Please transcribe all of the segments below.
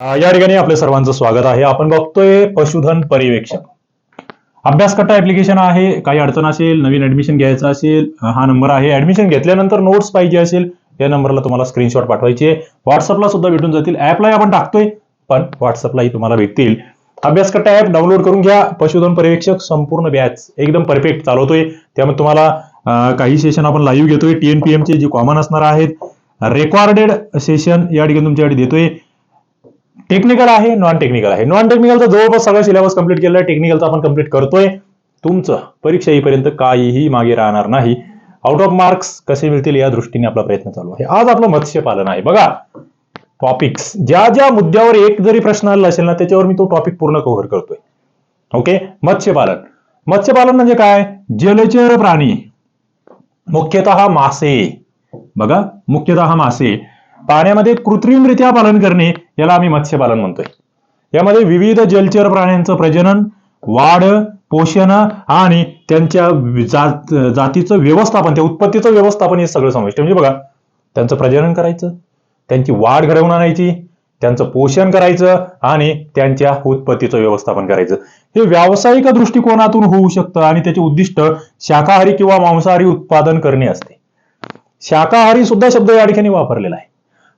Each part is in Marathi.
या ठिकाणी आपल्या सर्वांचं स्वागत आहे. आपण बघतोय पशुधन पर्यवेक्षक. अभ्यासकट्टा ऍप्लिकेशन आहे. काही अडचण असेल नवीन ऍडमिशन घ्यायचं असेल हा नंबर आहे. ऍडमिशन घेतल्यानंतर नोट्स पाहिजे असेल या नंबरला तुम्हाला स्क्रीनशॉट पाठवायचे. व्हॉट्सअपला सुद्धा भेटून जातील. ऍपलाही आपण टाकतोय पण व्हॉट्सअपलाही तुम्हाला भेटतील. अभ्यासकट्टा ऍप डाउनलोड करून घ्या. पशुधन पर्यवेक्षक संपूर्ण बॅच एकदम परफेक्ट चालवतोय. त्यामुळे तुम्हाला काही सेशन आपण लाईव्ह घेतोय. टीएनपीएमचे जे कॉमन असणार आहेत रेकॉर्डेड सेशन या ठिकाणी तुमच्यासाठी देतोय. टेक्निकल आहे नॉन टेक्निकल आहे. नॉन टेक्निकलचा जवळपास सगळा सिलेबस कंप्लीट केलं आहे टेक्निकलचा आपण कंप्लीट करतोय. तुमचं परीक्षा येईपर्यंत काहीही मागे राहणार नाही. आउट ऑफ मार्क्स कसे मिळतील या दृष्टीने आपला प्रयत्न चालू आहे. आज आपलं मत्स्यपालन आहे. बघा टॉपिक्स ज्या ज्या मुद्द्यावर एक जरी प्रश्न आला असेल ना त्याच्यावर मी तो टॉपिक पूर्ण कव्हर करतोय. ओके मत्स्यपालन. मत्स्यपालन म्हणजे काय? जलचर प्राणी. मुख्यतः मासे. बघा मुख्यतः मासे. पाण्यामध्ये कृत्रिमरित्या पालन करणे याला आम्ही मत्स्यपालन म्हणतोय. यामध्ये विविध जलचर प्राण्यांचं प्रजनन वाढ पोषण आणि त्यांच्या जात जातीचं व्यवस्थापन त्या उत्पत्तीचं व्यवस्थापन हे सगळं समाविष्ट म्हणजे बघा त्यांचं प्रजनन करायचं त्यांची वाढ घडवून आणायची त्यांचं पोषण करायचं आणि त्यांच्या उत्पत्तीचं व्यवस्थापन करायचं. हे व्यावसायिक दृष्टिकोनातून होऊ शकतं आणि त्याचे उद्दिष्ट शाकाहारी किंवा मांसाहारी उत्पादन करणे असते. शाकाहारी सुद्धा शब्द या ठिकाणी वापरलेला आहे.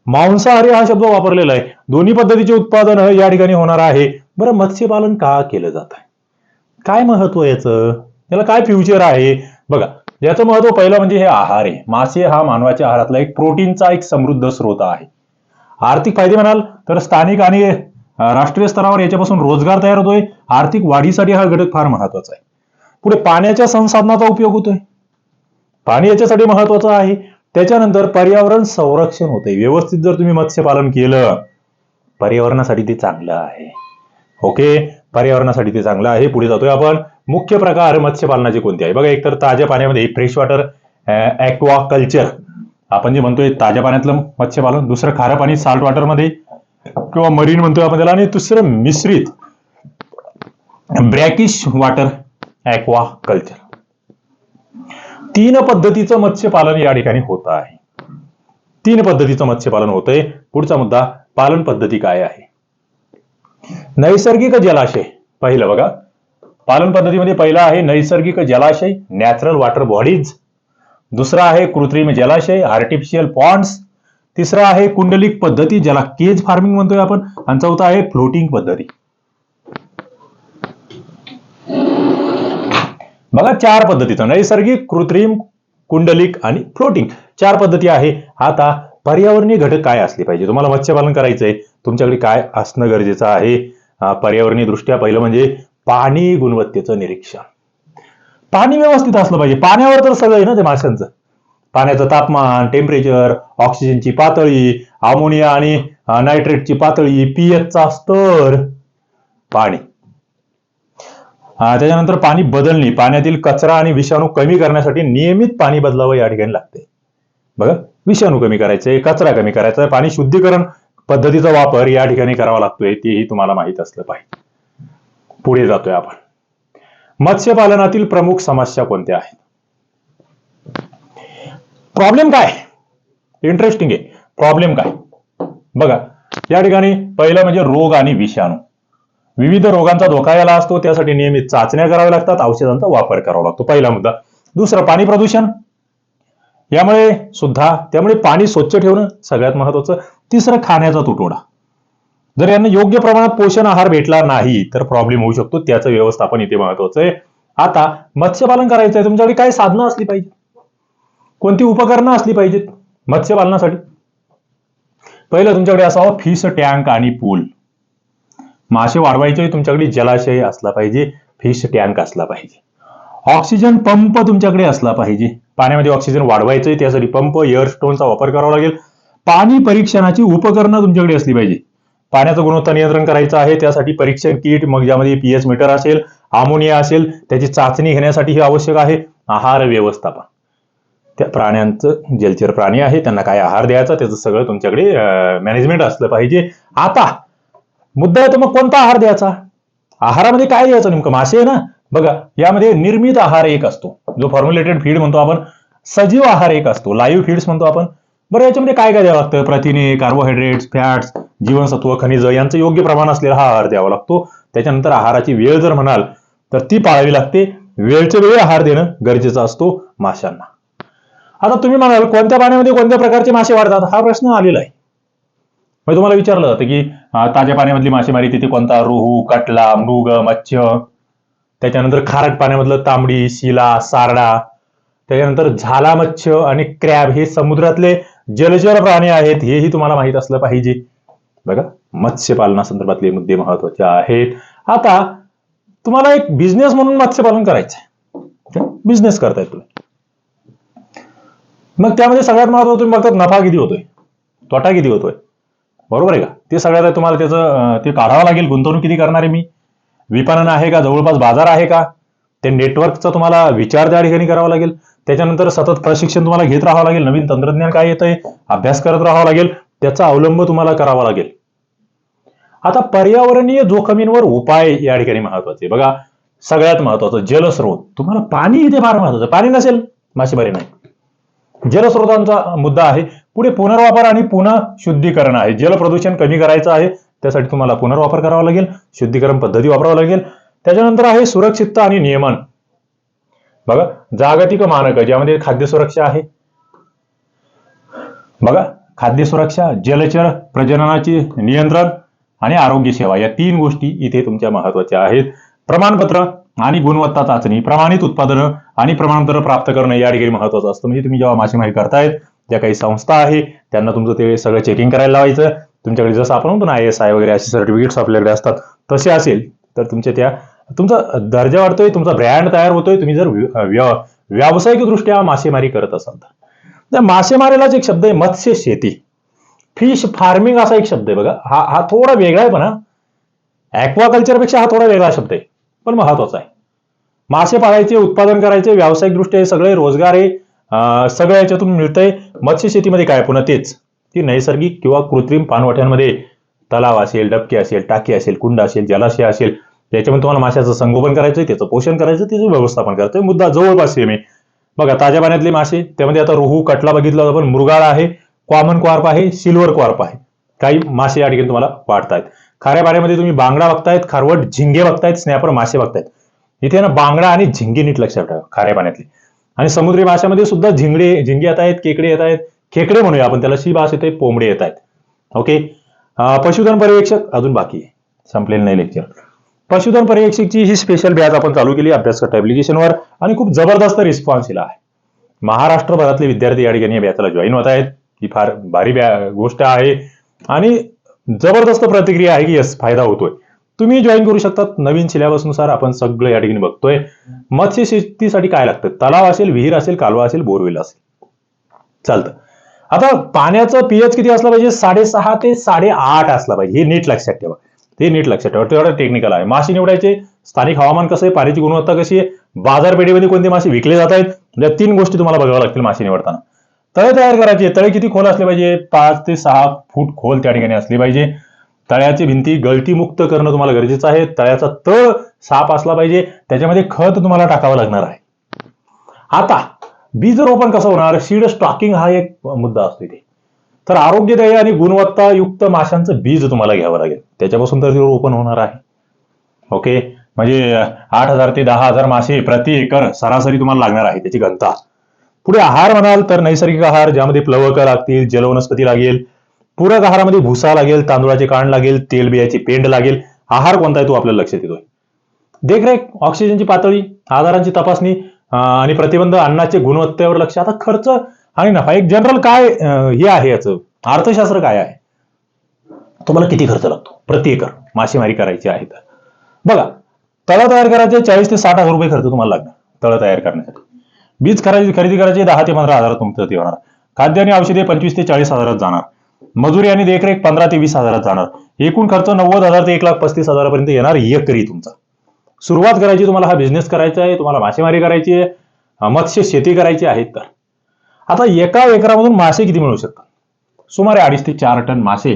मांसाहारी हा शब्द वापरलेला आहे. दोन्ही पद्धतीचे उत्पादन या ठिकाणी होणार आहे. बरं मत्स्यपालन का केलं जात आहे? काय महत्त्व याचं? याला काय फ्युचर आहे? बघा याचं महत्त्व पहिलं म्हणजे हे आहार आहे. मासे हा मानवाच्या आहारातला एक प्रोटीनचा एक समृद्ध स्रोत आहे. आर्थिक फायदे म्हणाल तर स्थानिक आणि राष्ट्रीय स्तरावर याच्यापासून रोजगार तयार होतोय. आर्थिक वाढीसाठी हा घटक फार महत्त्वाचा आहे. पुढे पाण्याच्या संसाधनाचा उपयोग होतोय. पाणी याच्यासाठी महत्वाचं आहे. त्याच्यानंतर पर्यावरण संरक्षण होते व्यवस्थित जर तुम्ही मत्स्यपालन केलं पर्यावरणासाठी ते चांगलं आहे. ओके पर्यावरणासाठी ते चांगलं आहे. पुढे जातोय आपण. मुख्य प्रकार मत्स्यपालनाचे कोणते आहे? बघा एकतर ताज्या पाण्यामध्ये फ्रेश वॉटर ऍक्वा कल्चर आपण जे म्हणतोय ताज्या पाण्यातलं मत्स्यपालन दुसरं खारं पाणी साल्ट वॉटरमध्ये किंवा मरीन म्हणतोय आपण त्याला आणि दुसरं मिश्रित ब्रॅकिश वॉटर ऍक्वा कल्चर तीन पद्धतीचं मत्स्यपालन या ठिकाणी होत आहे. तीन पद्धतीचं मत्स्यपालन होतंय. पुढचा मुद्दा पालन पद्धती काय आहे? नैसर्गिक जलाशय पहिलं बघा. पालन पद्धतीमध्ये पहिला आहे नैसर्गिक जलाशय नॅचरल वॉटर बॉडीज दुसरा आहे कृत्रिम जलाशय आर्टिफिशियल पॉन्ड्स तिसरा आहे कुंडलिक पद्धती ज्याला केज फार्मिंग म्हणतोय आपण. आणि चौथा आहे फ्लोटिंग पद्धती. बघा चार पद्धतीचं. नैसर्गिक कृत्रिम कुंडलिक आणि फ्लोटिंग चार पद्धती आहे. आता पर्यावरणीय घटक काय असले पाहिजे? तुम्हाला मत्स्यपालन करायचंय. तुमच्याकडे काय असणं गरजेचं आहे? पर्यावरणीय दृष्ट्या पहिलं म्हणजे पाणी गुणवत्तेचं निरीक्षण. पाणी व्यवस्थित असलं पाहिजे. पाण्यावर तर सगळं आहे ना ते माशांचं पाण्याचं तापमान टेम्परेचर ऑक्सिजनची पातळी अमोनिया आणि नायट्रेटची पातळी पीएचचा स्तर पाणी. त्याच्यानंतर पाणी बदलणे पाण्यातील कचरा आणि विषाणू कमी करण्यासाठी नियमित पाणी बदलावं या ठिकाणी लागते. बघा विषाणू कमी करायचे कचरा कमी करायचा पाणी शुद्धीकरण पद्धतीचा वापर या ठिकाणी करावा लागतोय तेही तुम्हाला माहीत असलं पाहिजे. पुढे जातोय आपण. मत्स्यपालनातील प्रमुख समस्या कोणत्या आहेत? प्रॉब्लेम काय? इंटरेस्टिंग आहे. प्रॉब्लेम काय? बघा या ठिकाणी पहिलं म्हणजे रोग आणि विषाणू. विविध रोगांचा धोका याला असतो त्यासाठी नियमित चाचण्या कराव्या लागतात औषधांचा वापर करावा लागतो. पहिला मुद्दा. दुसरं पाणी प्रदूषण. यामुळे सुद्धा त्यामुळे पाणी स्वच्छ ठेवणं सगळ्यात महत्वाचं. तिसरं खाण्याचा तुटवडा. जर यांना योग्य प्रमाणात पोषण आहार भेटला नाही तर प्रॉब्लेम होऊ शकतो. त्याचं व्यवस्थापन इथे महत्वाचं आहे. आता मत्स्यपालन करायचं आहे. तुमच्याकडे काय साधनं असली पाहिजे कोणती उपकरणं असली पाहिजेत मत्स्यपालनासाठी? पहिलं तुमच्याकडे असावं फिश टँक आणि पूल. मासे वाढवायचे तुमच्याकडे जलाशय असला पाहिजे फिश टँक असला पाहिजे. ऑक्सिजन पंप तुमच्याकडे असला पाहिजे. पाण्यामध्ये ऑक्सिजन वाढवायचंय त्यासाठी पंप एअर स्टोनचा वापर करावा लागेल. पाणी परीक्षणाची उपकरणं तुमच्याकडे असली पाहिजे. पाण्याचं गुणवत्ता नियंत्रण करायचं आहे त्यासाठी परीक्षण किट मग ज्यामध्ये पीएच मीटर असेल अमोनिया असेल त्याची चाचणी घेण्यासाठी हे आवश्यक आहे. आहार व्यवस्थापन. त्या प्राण्यांचं जलचर प्राणी आहे त्यांना काय आहार द्यायचा त्याचं सगळं तुमच्याकडे मॅनेजमेंट असलं पाहिजे. आता मुद्दा येतो मग कोणता आहार द्यायचा? आहारामध्ये काय द्यायचं नेमकं? मासे आहे ना? बघा यामध्ये निर्मित आहार एक असतो. जो फॉर्म्युलेटेड फीड म्हणतो आपण सजीव आहार एक असतो. लाईव्ह फीड्स म्हणतो आपण. बरं याच्यामध्ये काय काय द्यावं लागतं? प्रथिने कार्बोहायड्रेट्स फॅट्स जीवनसत्व खनिज यांचं योग्य प्रमाण असलेला हा आहार द्यावा लागतो. त्याच्यानंतर आहाराची वेळ जर म्हणाल तर ती पाळावी लागते. वेळच्या वेळी आहार देणं गरजेचं असतो माशांना. आता तुम्ही म्हणाल कोणत्या पाण्यामध्ये कोणत्या प्रकारचे मासे वाढतात? हा प्रश्न आलेला आहे. मग तुम्हाला विचारलं जातं की ताज्या पाण्यामधली मासेमारी तिथे कोणता? रोहू कटला मृग मत्स्य त्याच्यानंतर खारट पाण्यामधलं तांबडी शिला सारडा. त्याच्यानंतर झाला मत्स्य आणि क्रॅब हे समुद्रातले जलचर प्राणी आहेत हेही तुम्हाला माहीत असलं पाहिजे. बघा मत्स्यपालनासंदर्भातले मुद्दे महत्त्वाचे आहेत. आता तुम्हाला एक बिझनेस म्हणून मत्स्यपालन करायचं आहे बिझनेस करताय तुम्ही. मग त्यामध्ये सगळ्यात महत्वाचं तुम्ही बघतात नफा किती होतोय? तोटा किती होतोय? बरोबर आहे का? ते सगळ्यात तुम्हाला त्याचं ते काढावं लागेल. गुंतवणूक किती करणार आहे मी? विपणन आहे का? जवळपास बाजार आहे का? ते नेटवर्कचा तुम्हाला विचार त्या ठिकाणी करावा लागेल. त्याच्यानंतर सतत प्रशिक्षण तुम्हाला घेत राहावं लागेल. नवीन तंत्रज्ञान काय येत आहे अभ्यास करत राहावा लागेल. त्याचा अवलंब तुम्हाला करावा लागेल. आता पर्यावरणीय जोखमींवर उपाय या ठिकाणी महत्त्वाचे. बघा सगळ्यात महत्वाचं जलस्रोत. तुम्हाला पाणी इथे फार महत्वाचं. पाणी नसेल मासेमारी नाही. जलस्रोतांचा मुद्दा आहे. पुढे पुनर्वापर आणि पुन्हा शुद्धीकरण आहे. जलप्रदूषण कमी करायचं आहे त्यासाठी तुम्हाला पुनर्वापर करावा लागेल शुद्धीकरण पद्धती वापरावं लागेल. त्याच्यानंतर आहे सुरक्षितता आणि नियमन. बघा जागतिक मानक ज्यामध्ये खाद्य सुरक्षा आहे. बघा खाद्य सुरक्षा जलचर प्रजननाची नियंत्रण आणि आरोग्य सेवा या तीन गोष्टी इथे तुमच्या महत्त्वाच्या आहेत. प्रमाणपत्र आणि गुणवत्ता चाचणी प्रमाणित उत्पादनं आणि प्रमाणपत्र प्राप्त करणं या ठिकाणी महत्वाचं असतं. म्हणजे तुम्ही जेव्हा मासेमारी करतायत ज्या काही संस्था आहे त्यांना तुमचं ते सगळं चेकिंग करायला लावायचं. तुमच्याकडे जसं आपण म्हणतो ना आय एस आय वगैरे असे सर्टिफिकेट्स आपल्याकडे असतात तसे असेल तर तुमच्या त्या तुमचा दर्जा वाढतोय तुमचा ब्रँड तयार होतोय तुम्ही जर व्यावसायिकदृष्ट्या मासेमारी करत असाल तर. मासेमारीलाच एक शब्द आहे मत्स्य शेती. फिश फार्मिंग असा एक शब्द आहे बघा. हा हा थोडा वेगळा आहे पण हा. ॲक्वाकल्चरपेक्षा हा थोडा वेगळा शब्द आहे पण महत्त्वाचा आहे. मासे पाळायचे उत्पादन करायचे व्यावसायिकदृष्ट्या हे सगळे रोजगार आहे. सगळ्या सगळं याच्यातून मिळतंय मत्स्य शेतीमध्ये काय? पुन्हा तेच. ती नैसर्गिक किंवा कृत्रिम पाणवठ्यांमध्ये तलाव असेल डबके असेल टाकी असेल कुंड असेल जलाशय असेल त्याच्यामध्ये तुम्हाला माशाचं संगोपन करायचं त्याचं पोषण करायचं त्याचं व्यवस्थापन करायचं मुद्दा जवळपास सेम आहे. बघा ताज्या पाण्यातले मासे त्यामध्ये आता रोहू कटला बघितला होता पण मृगाळ आहे कॉमन क्वार्प आहे सिल्वर क्वार्प आहे. काही मासे या ठिकाणी तुम्हाला वाढतायत. खाऱ्या पाण्यामध्ये तुम्ही बांगडा बघतायत खारवट झिंगे बघतायत स्नॅपर मासे बघतायत. इथे ना बांगडा आणि झिंगे नीट लक्षात ठेवा खाऱ्या पाण्यातले. आणि समुद्री भाषामध्ये सुद्धा झिंगडे झिंगे येत आहेत केकडे येत आहेत खेकडे म्हणूया आपण त्याला शी भाष येते पोंबडे येत आहेत. ओके पशुधन पर्यवेक्षक अजून बाकी आहे. संपलेलं नाही लेक्चर पशुधन पर्यवेक्षकची ही स्पेशल बॅच आपण चालू केली अभ्यासकट ऍप्लिकेशनवर आणि खूप जबरदस्त रिस्पॉन्स दिला आहे. महाराष्ट्रभरातले विद्यार्थी या ठिकाणी या बॅचला जॉईन होत आहेत. ही फार भारी बॅ- गोष्ट आहे. आणि जबरदस्त प्रतिक्रिया आहे की यस फायदा होतोय. तुम्ही जॉईन करू शकतात. नवीन सिलेबसनुसार आपण सगळं या ठिकाणी बघतोय. मत्स्य शेतीसाठी काय लागतं? तलाव असेल विहीर असेल कालवा असेल बोरवेल असेल. चालतं. आता पाण्याचं पीएच किती असलं पाहिजे? साडेसहा ते साडेआठ असला पाहिजे. हे नीट लक्षात ठेवा. हे नीट लक्षात ठेवा. तेवढं टेक्निकल आहे. मासे निवडायचे. स्थानिक हवामान कसं आहे? पाण्याची गुणवत्ता कशी आहे? बाजारपेठेमध्ये कोणते मासे विकले जात आहेत? या तीन गोष्टी तुम्हाला बघाव्या लागतील मासे निवडताना. तळे तयार करायचे. तळे किती खोल असले पाहिजे? पाच ते सहा फूट खोल त्या ठिकाणी असली पाहिजे. तळ्याची भिंती गळतीमुक्त करणं तुम्हाला गरजेचं आहे. तळ्याचा तळ साफ असला पाहिजे. त्याच्यामध्ये खत तुम्हाला टाकावं लागणार आहे. आता बीज रोपण कसं होणार? सीड स्टॉकिंग हा एक मुद्दा असतो इथे. तर आरोग्यदायी आणि गुणवत्तायुक्त माशांचं बीज तुम्हाला घ्यावं लागेल. त्याच्यापासून तर ते रोपण होणार आहे. ओके? म्हणजे आठ हजार ते दहा हजार मासे प्रति एकर सरासरी तुम्हाला लागणार आहे त्याची घनता. पुढे आहार म्हणाल तर नैसर्गिक आहार ज्यामध्ये प्लवकं लागतील जलवनस्पती लागेल पूरक आहारामध्ये भुसा लागेल तांदूळाचे काण लागेल तेलबियाची पेंड लागेल. आहार कोणता आहे तो आपल्याला लक्षात येतोय. देखरेख ऑक्सिजनची पातळी आधारांची तपासणी आणि प्रतिबंध अन्नाचे गुणवत्तेवर लक्ष. आता खर्च आणि नफा एक जनरल काय हे आहे याचं? अर्थशास्त्र काय आहे? तुम्हाला किती खर्च लागतो? प्रति एकर मासेमारी करायची आहे तर. बघा तळ तयार करायचे चाळीस ते साठ हजार रुपये खर्च तुम्हाला लागणार तळ तयार करण्यासाठी. बीज खरेदी खरेदी करायचे दहा ते पंधरा हजार तुमचं ते होणार. खाद्य आणि औषधे पंचवीस ते चाळीस हजारात जाणार. मजुरी आणि देखरेख पंधरा ते वीस हजारात जाणार. एकूण खर्च नव्वद हजार ते एक लाख पस्तीस हजारापर्यंत येणार एकरी तुमचा. सुरुवात करायची तुम्हाला हा बिझनेस करायचा आहे तुम्हाला मासेमारी करायची आहे मत्स्य शेती करायची आहे तर. आता एका एकरामधून मासे किती मिळू शकतात? सुमारे अडीच ते चार टन मासे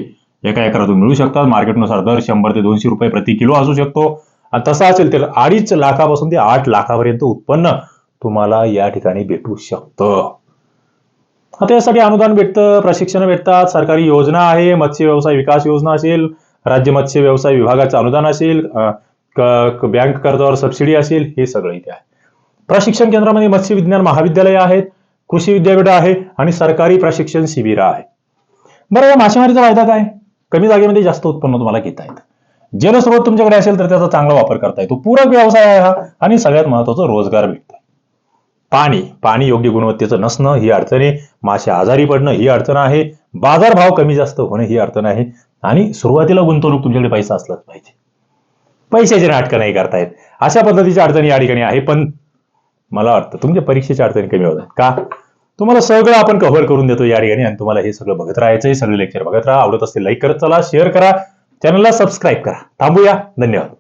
एका एकरातून मिळू शकतात. मार्केटनुसार दर शंभर ते दोनशे रुपये प्रति किलो असू शकतो. आणि तसा असेल तर अडीच लाखापासून ते आठ लाखापर्यंत उत्पन्न तुम्हाला या ठिकाणी भेटू शकतं. आता यासाठी अनुदान भेटतं प्रशिक्षण भेटतात सरकारी योजना आहे मत्स्य व्यवसाय विकास योजना असेल राज्य मत्स्य व्यवसाय विभागाचं अनुदान असेल बँक कर्जावर सबसिडी असेल हे सगळं इथे आहे. प्रशिक्षण केंद्रामध्ये मत्स्य विज्ञान महाविद्यालय आहेत कृषी विद्यापीठ आहे आणि सरकारी प्रशिक्षण शिबिर आहे बरं या मासेमारीचा फायदा काय? कमी जागेमध्ये जास्त उत्पन्न तुम्हाला घेता येतं. जलस्रोत तुमच्याकडे असेल तर त्याचा चांगला वापर करता येतो. पूरक व्यवसाय आहे हा आणि सगळ्यात महत्त्वाचा रोजगार भेटतो. पाणी पाणी योग्य गुणवत्तेचं नसणं ही अडचण आहे. मासे आजारी पडणं ही अडचण आहे. बाजारभाव कमी जास्त होणं ही अडचण आहे. आणि सुरुवातीला गुंतवणूक तुमच्याकडे पैसा असलाच पाहिजे. पैशाची नाटकं नाही करतायत. अशा पद्धतीच्या अडचणी या ठिकाणी आहे पण मला वाटतं तुमच्या परीक्षेच्या अडचणी कमी होत आहेत का? तुम्हाला सगळं आपण कव्हर करून देतो या ठिकाणी आणि तुम्हाला हे सगळं बघत राहायचंय सगळे लेक्चर बघत राहा. आवडत असतील लाईक करत चला शेअर करा. चॅनलला सबस्क्राईब करा. थांबूया. धन्यवाद.